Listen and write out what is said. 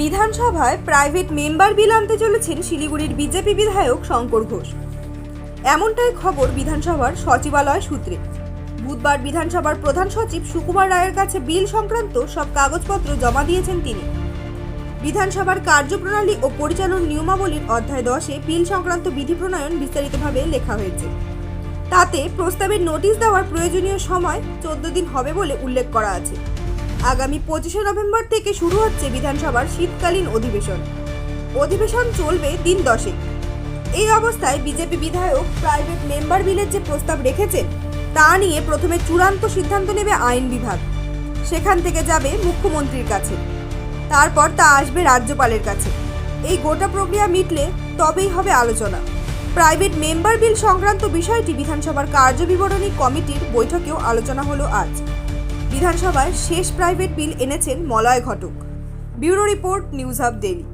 বিধানসভায় private member বিল আনতে চলেছেন শিলিগুড়ির বিজেপি বিধায়ক শঙ্কর ঘোষ। এমনটাই খবর বিধানসভার সচিবালয় সূত্রে। বুধবার বিধানসভার প্রধান সচিব সুকুমার রায়ের কাছে বিল সংক্রান্ত সব কাগজপত্র জমা দিয়েছেন তিনি। বিধানসভার কার্যপ্রণালী ও পরিচালন নিয়মাবলীর অধ্যায় দশে বিল সংক্রান্ত বিধি প্রণয়ন বিস্তারিতভাবে লেখা হয়েছে। তাতে প্রস্তাবের নোটিশ দেওয়ার প্রয়োজনীয় সময় চোদ্দ দিন হবে বলে উল্লেখ করা আছে। আগামী পঁচিশে নভেম্বর থেকে শুরু হচ্ছে বিধানসভার শীতকালীন অধিবেশন। অধিবেশন চলবে দিন দশেক। এই অবস্থায় বিজেপি বিধায়ক, প্রাইভেট মেম্বার বিলের যে প্রস্তাব রেখেছেন, তা নিয়ে প্রথমে চূড়ান্ত সিদ্ধান্ত নেবে আইন বিভাগ। সেখান থেকে যাবে মুখ্যমন্ত্রীর কাছে। তারপর তা আসবে রাজ্যপালের কাছে। এই গোটা প্রক্রিয়া মিটলে তবেই হবে আলোচনা। প্রাইভেট মেম্বার বিল সংক্রান্ত বিষয়টি বিধানসভার কার্যবিবরণী কমিটির বৈঠকেও আলোচনা হলো আজ। বিধানসভায় শেষ প্রাইভেট বিল এনেছেন Malay Ghatak. Bureau report news hub daily